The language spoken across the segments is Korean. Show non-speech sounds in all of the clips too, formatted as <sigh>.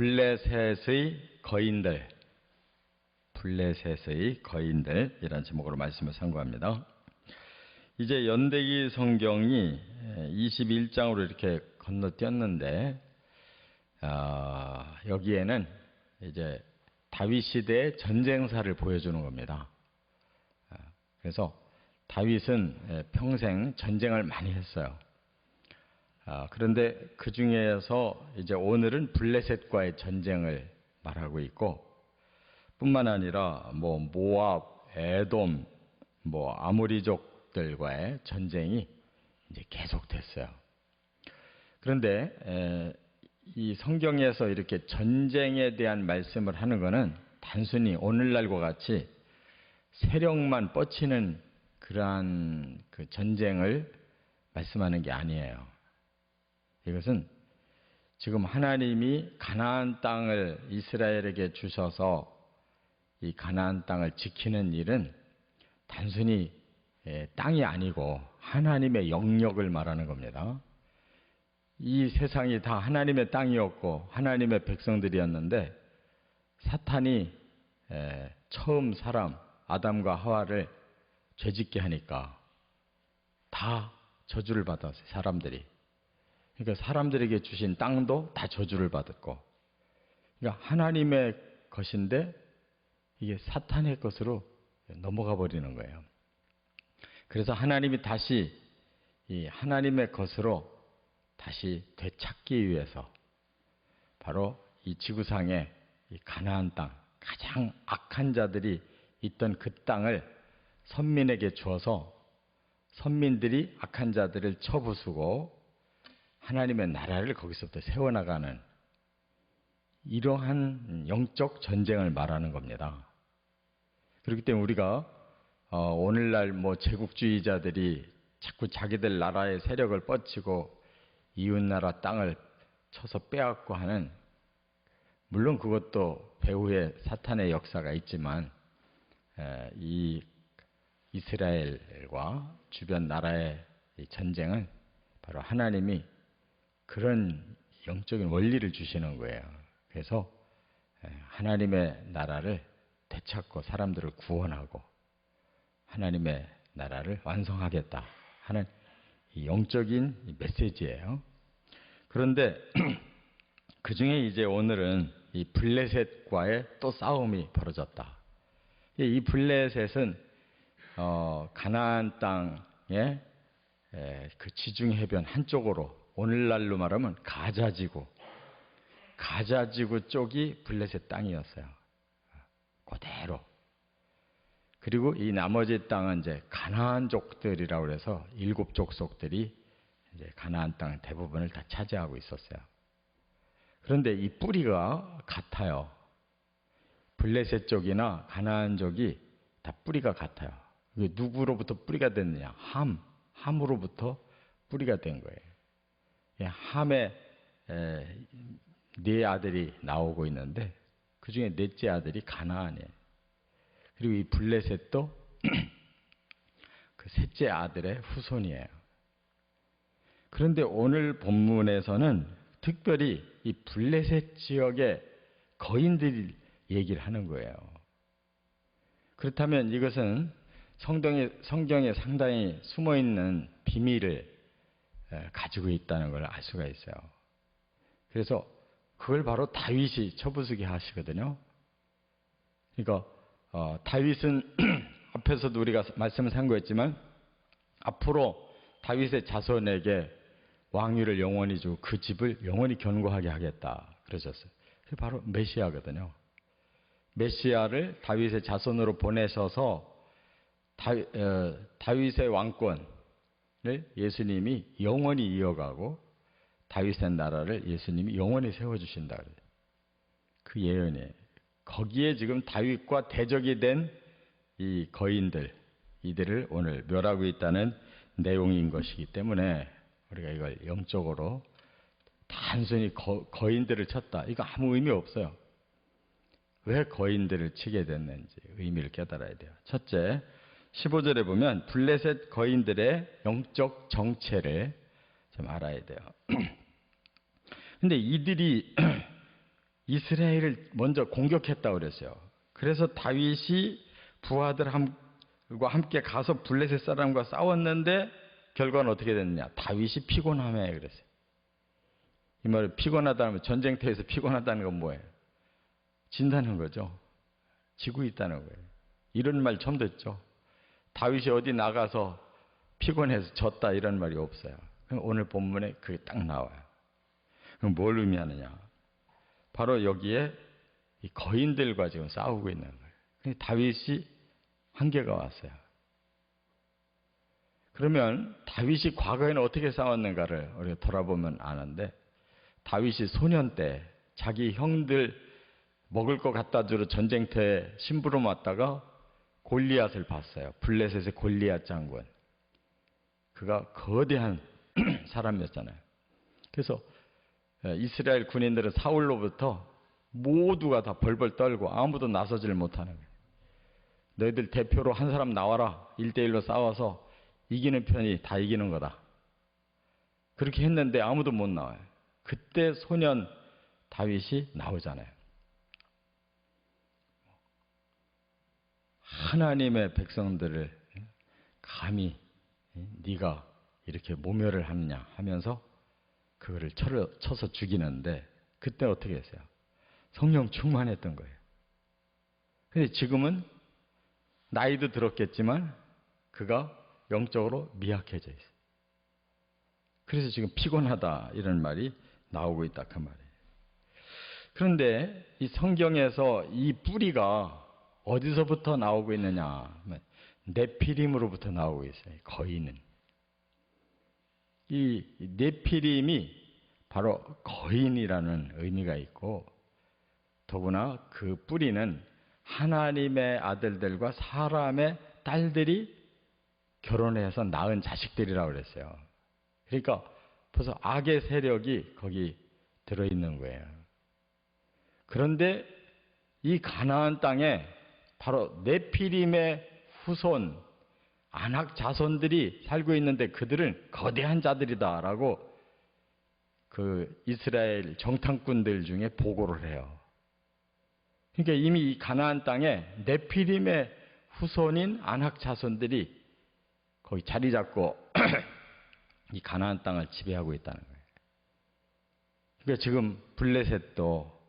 블레셋의 거인들, 블레셋의 거인들 이런 제목으로 말씀을 선고합니다. 이제 연대기 성경이 21장으로 이렇게 건너뛰었는데 아, 여기에는 이제 다윗 시대의 전쟁사를 보여주는 겁니다. 아, 그래서 다윗은 평생 전쟁을 많이 했어요. 아, 그런데 그 중에서 이제 오늘은 블레셋과의 전쟁을 말하고 있고, 뿐만 아니라 뭐 모압, 에돔, 뭐 아모리족들과의 전쟁이 이제 계속됐어요. 그런데 에, 이 성경에서 이렇게 전쟁에 대한 말씀을 하는 것은 단순히 오늘날과 같이 세력만 뻗치는 그러한 그 전쟁을 말씀하는 게 아니에요. 이것은 지금 하나님이 가나안 땅을 이스라엘에게 주셔서 이 가나안 땅을 지키는 일은 단순히 예, 땅이 아니고 하나님의 영역을 말하는 겁니다. 이 세상이 다 하나님의 땅이었고 하나님의 백성들이었는데 사탄이 예, 처음 사람 아담과 하와를 죄짓게 하니까 다 저주를 받았어요. 사람들이. 그러니까 사람들에게 주신 땅도 다 저주를 받았고, 그러니까 하나님의 것인데 이게 사탄의 것으로 넘어가 버리는 거예요. 그래서 하나님이 다시 이 하나님의 것으로 다시 되찾기 위해서 바로 이 지구상의 이 가나안 땅, 가장 악한 자들이 있던 그 땅을 선민에게 주어서 선민들이 악한 자들을 쳐부수고 하나님의 나라를 거기서부터 세워나가는 이러한 영적 전쟁을 말하는 겁니다. 그렇기 때문에 우리가 어, 오늘날 뭐 제국주의자들이 자꾸 자기들 나라의 세력을 뻗치고 이웃나라 땅을 쳐서 빼앗고 하는 물론 그것도 배후에 사탄의 역사가 있지만 이 이스라엘과 주변 나라의 전쟁은 바로 하나님이 그런 영적인 원리를 주시는 거예요. 그래서 하나님의 나라를 되찾고 사람들을 구원하고 하나님의 나라를 완성하겠다 하는 영적인 메시지예요. 그런데 <clears throat> 그 중에 이제 오늘은 이 블레셋과의 또 싸움이 벌어졌다. 이 블레셋은 어, 가나안 땅의 그 지중 해변 한쪽으로 오늘날로 말하면 가자지구, 가자지구 쪽이 블레셋 땅이었어요. 그대로. 그리고 이 나머지 땅은 이제 가나안 족들이라고 그래서 일곱 족속들이 이제 가나안 땅 대부분을 다 차지하고 있었어요. 그런데 이 뿌리가 같아요. 블레셋 쪽이나 가나안족이 다 뿌리가 같아요. 누구로부터 뿌리가 됐느냐? 함, 함으로부터 뿌리가 된 거예요. 예, 함에 네 아들이 나오고 있는데 그 중에 넷째 아들이 가나안이에요. 그리고 이 블레셋도 <clears throat> 그 셋째 아들의 후손이에요. 그런데 오늘 본문에서는 특별히 이 블레셋 지역의 거인들이 얘기를 하는 거예요. 그렇다면 이것은 성경에, 성경에 상당히 숨어 있는 비밀을 가지고 있다는 걸 알 수가 있어요. 그래서 그걸 바로 다윗이 쳐부수게 하시거든요. 그러니까 어, 다윗은 <clears throat> 앞에서도 우리가 말씀을 상고했지만 앞으로 다윗의 자손에게 왕위를 영원히 주고 그 집을 영원히 견고하게 하겠다 그러셨어요. 그게 바로 메시아거든요. 메시아를 다윗의 자손으로 보내셔서 어, 다윗의 왕권을 예수님이 영원히 이어가고 다윗의 나라를 예수님이 영원히 세워주신다. 그 예언에 거기에 지금 다윗과 대적이 된 이 거인들 이들을 오늘 멸하고 있다는 내용인 것이기 때문에 우리가 이걸 영적으로 단순히 거, 거인들을 쳤다. 이거 아무 의미 없어요. 왜 거인들을 치게 됐는지 의미를 깨달아야 돼요. 첫째, 15절에 보면 블레셋 거인들의 영적 정체를 좀 알아야 돼요. <clears throat> 근데 이들이 <clears throat> 이스라엘을 먼저 공격했다고 그랬어요. 그래서 다윗이 부하들과 함께 가서 블레셋 사람과 싸웠는데 결과는 어떻게 됐느냐? 다윗이 피곤함에 그랬어요. 이 말은 피곤하다면 전쟁터에서 피곤하다는 건 뭐예요? 진다는 거죠. 지고 있다는 거예요. 이런 말 처음 듣죠. 다윗이 어디 나가서 피곤해서 졌다 이런 말이 없어요. 오늘 본문에 그게 딱 나와요. 그럼 뭘 의미하느냐? 바로 여기에 이 거인들과 지금 싸우고 있는 거예요. 다윗이 한계가 왔어요. 그러면 다윗이 과거에는 어떻게 싸웠는가를 우리가 돌아보면 아는데 다윗이 소년 때 자기 형들 먹을 것 갖다 주러 전쟁터에 심부름 왔다가 골리앗을 봤어요. 블레셋의 골리앗 장군. 그가 거대한 <clears throat> 사람이었잖아요. 그래서 이스라엘 군인들은 사울로부터 모두가 다 벌벌 떨고 아무도 나서질 못하는 거예요. 너희들 대표로 한 사람 나와라. 1대1로 싸워서 이기는 편이 다 이기는 거다. 그렇게 했는데 아무도 못 나와요. 그때 소년 다윗이 나오잖아요. 하나님의 백성들을 감히 네가 이렇게 모멸을 하느냐 하면서 그거를 쳐서 죽이는데 그때 어떻게 했어요? 성령 충만했던 거예요. 근데 지금은 나이도 들었겠지만 그가 영적으로 미약해져 있어요. 그래서 지금 피곤하다 이런 말이 나오고 있다 그 말이에요. 그런데 이 성경에서 이 뿌리가 어디서부터 나오고 있느냐? 네피림으로부터 나오고 있어요. 거인은. 이 네피림이 바로 거인이라는 의미가 있고 더구나 그 뿌리는 하나님의 아들들과 사람의 딸들이 결혼해서 낳은 자식들이라고 그랬어요. 그러니까 벌써 악의 세력이 거기 들어있는 거예요. 그런데 이 가나안 땅에 바로 네피림의 후손 안악 자손들이 살고 있는데 그들은 거대한 자들이다라고 그 이스라엘 정탐꾼들 중에 보고를 해요. 그러니까 이미 이 가나안 땅에 네피림의 후손인 안악 자손들이 거기 자리 잡고 <clears throat> 이 가나안 땅을 지배하고 있다는 거예요. 그러니까 지금 블레셋도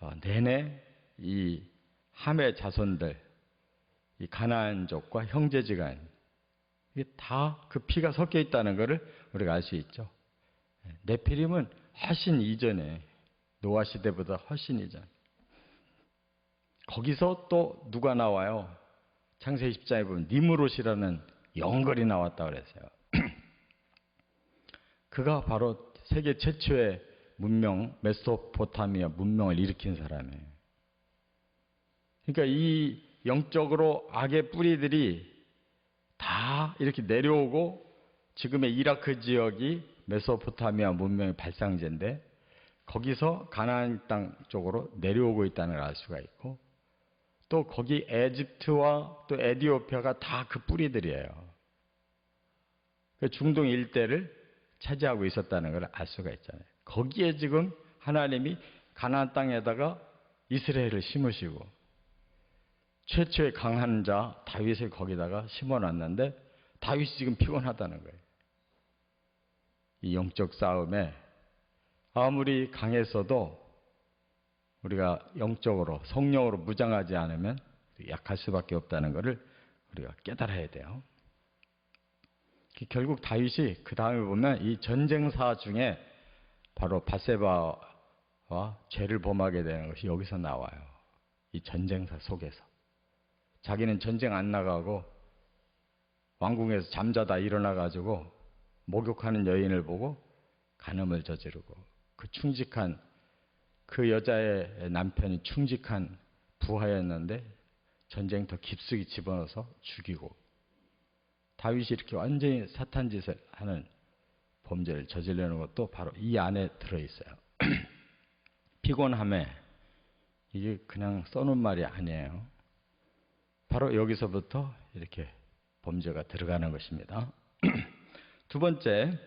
어, 내내 이 함의 자손들, 이 가나안족과 형제지간 이게 다 그 피가 섞여 있다는 것을 우리가 알 수 있죠. 네피림은 훨씬 이전에 노아 시대보다 훨씬 이전. 거기서 또 누가 나와요? 창세기 10장에 보면 니무롯이라는 영걸이 나왔다 그랬어요. <clears throat> 그가 바로 세계 최초의 문명 메소포타미아 문명을 일으킨 사람이에요. 그러니까 이 영적으로 악의 뿌리들이 다 이렇게 내려오고 지금의 이라크 지역이 메소포타미아 문명의 발상지인데 거기서 가나안 땅 쪽으로 내려오고 있다는 걸 알 수가 있고 또 거기 에집트와 또 에디오피아가 다 그 뿌리들이에요. 그 중동 일대를 차지하고 있었다는 걸 알 수가 있잖아요. 거기에 지금 하나님이 가나안 땅에다가 이스라엘을 심으시고 최초의 강한 자 다윗을 거기다가 심어놨는데 다윗이 지금 피곤하다는 거예요. 이 영적 싸움에 아무리 강했어도 우리가 영적으로 성령으로 무장하지 않으면 약할 수밖에 없다는 것을 우리가 깨달아야 돼요. 결국 다윗이 그 다음에 보면 이 전쟁사 중에 바로 바세바와 죄를 범하게 되는 것이 여기서 나와요. 이 전쟁사 속에서. 자기는 전쟁 안 나가고 왕궁에서 잠자다 일어나가지고 목욕하는 여인을 보고 간음을 저지르고 그 충직한 그 여자의 남편이 충직한 부하였는데 전쟁터 깊숙이 집어넣어서 죽이고 다윗이 이렇게 완전히 사탄 짓을 하는 범죄를 저지르는 것도 바로 이 안에 들어 있어요. <clears throat> 피곤함에 이게 그냥 써놓은 말이 아니에요. 바로 여기서부터 이렇게 범죄가 들어가는 것입니다. <clears throat> 두 번째,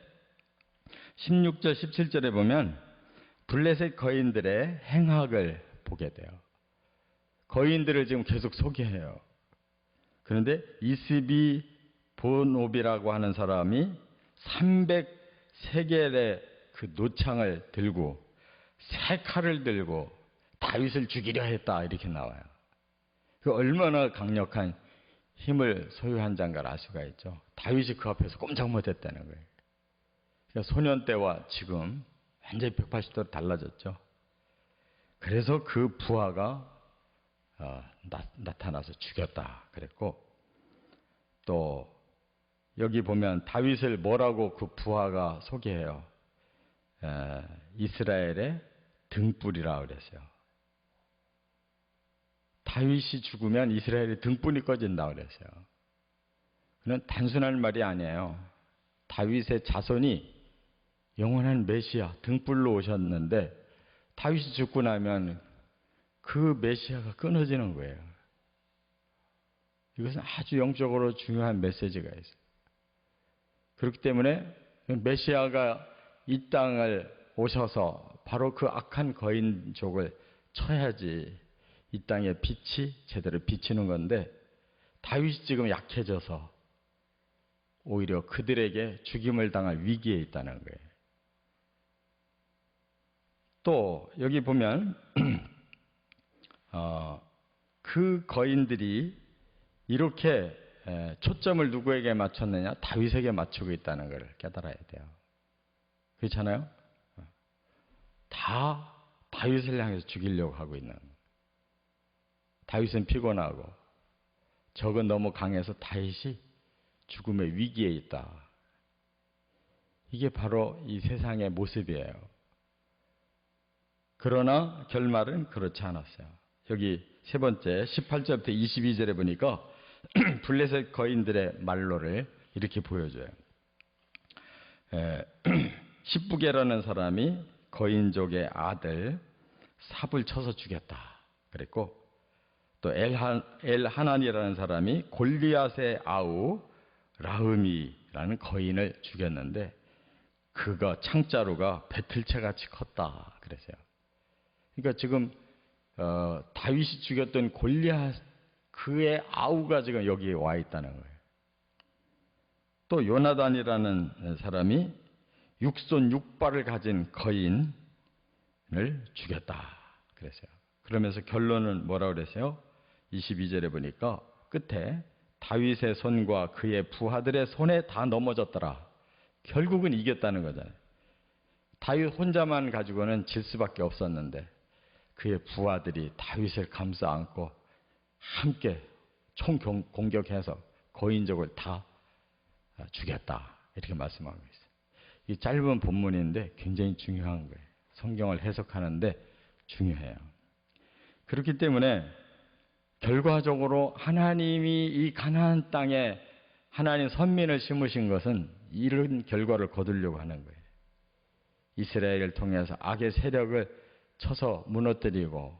16절, 17절에 보면 블레셋 거인들의 행악을 보게 돼요. 거인들을 지금 계속 소개해요. 그런데 이스비 본옵이라고 하는 사람이 300세겔의 그 노창을 들고 세 칼을 들고 다윗을 죽이려 했다 이렇게 나와요. 그 얼마나 강력한 힘을 소유한 장가를 알 수가 있죠. 다윗이 그 앞에서 꼼짝 못했다는 거예요. 그러니까 소년 때와 지금 완전히 180도로 달라졌죠. 그래서 그 부하가 어, 나, 타나서 죽였다 그랬고 또 여기 보면 다윗을 뭐라고 그 부하가 소개해요. 에, 이스라엘의 등불이라 그랬어요. 다윗이 죽으면 이스라엘의 등불이 꺼진다 그랬어요. 그는 단순한 말이 아니에요. 다윗의 자손이 영원한 메시아 등불로 오셨는데 다윗이 죽고 나면 그 메시아가 끊어지는 거예요. 이것은 아주 영적으로 중요한 메시지가 있어요. 그렇기 때문에 메시아가 이 땅을 오셔서 바로 그 악한 거인족을 쳐야지 이 땅에 빛이 제대로 비치는 건데 다윗이 지금 약해져서 오히려 그들에게 죽임을 당할 위기에 있다는 거예요. 또 여기 보면 <clears throat> 어, 그 거인들이 이렇게 초점을 누구에게 맞췄느냐? 다윗에게 맞추고 있다는 것을 깨달아야 돼요. 그렇잖아요? 다 다윗을 향해서 죽이려고 하고 있는. 다윗은 피곤하고 적은 너무 강해서 다윗이 죽음의 위기에 있다. 이게 바로 이 세상의 모습이에요. 그러나 결말은 그렇지 않았어요. 여기 세 번째 18절부터 22절에 보니까 <clears throat> 블레셋 거인들의 말로를 이렇게 보여줘요. <clears throat> 십부게라는 사람이 거인족의 아들 삽을 쳐서 죽였다. 그랬고 또 엘한, 엘하난이라는 사람이 골리앗의 아우 라흐미라는 거인을 죽였는데 그가 창자루가 배틀채 같이 컸다 그랬어요. 그러니까 지금 어, 다윗이 죽였던 골리앗 그의 아우가 지금 여기에 와 있다는 거예요. 또 요나단이라는 사람이 육손 육발을 가진 거인을 죽였다 그랬어요. 그러면서 결론은 뭐라 그랬어요? 22절에 보니까 끝에 다윗의 손과 그의 부하들의 손에 다 넘어졌더라. 결국은 이겼다는 거잖아요. 다윗 혼자만 가지고는 질 수밖에 없었는데 그의 부하들이 다윗을 감싸 안고 함께 총 공격해서 거인족을 다 죽였다. 이렇게 말씀하고 있어요. 이 짧은 본문인데 굉장히 중요한 거예요. 성경을 해석하는데 중요해요. 그렇기 때문에 결과적으로 하나님이 이 가나안 땅에 하나님 선민을 심으신 것은 이런 결과를 거두려고 하는 거예요. 이스라엘을 통해서 악의 세력을 쳐서 무너뜨리고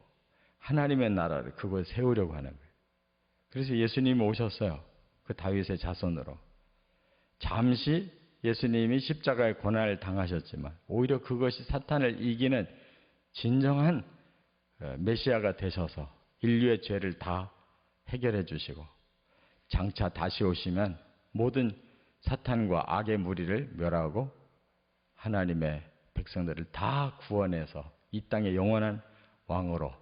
하나님의 나라를 그걸 세우려고 하는 거예요. 그래서 예수님이 오셨어요. 그 다윗의 자손으로. 잠시 예수님이 십자가의 고난을 당하셨지만 오히려 그것이 사탄을 이기는 진정한 어, 메시아가 되셔서 인류의 죄를 다 해결해 주시고 장차 다시 오시면 모든 사탄과 악의 무리를 멸하고 하나님의 백성들을 다 구원해서 이 땅의 영원한 왕으로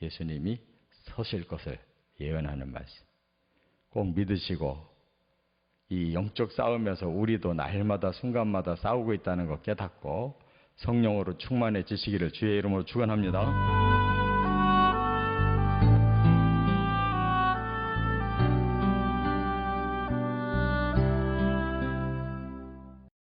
예수님이 서실 것을 예언하는 말씀. 꼭 믿으시고 이 영적 싸움에서 우리도 날마다 순간마다 싸우고 있다는 것 깨닫고 성령으로 충만해지시기를 주의 이름으로 축원합니다.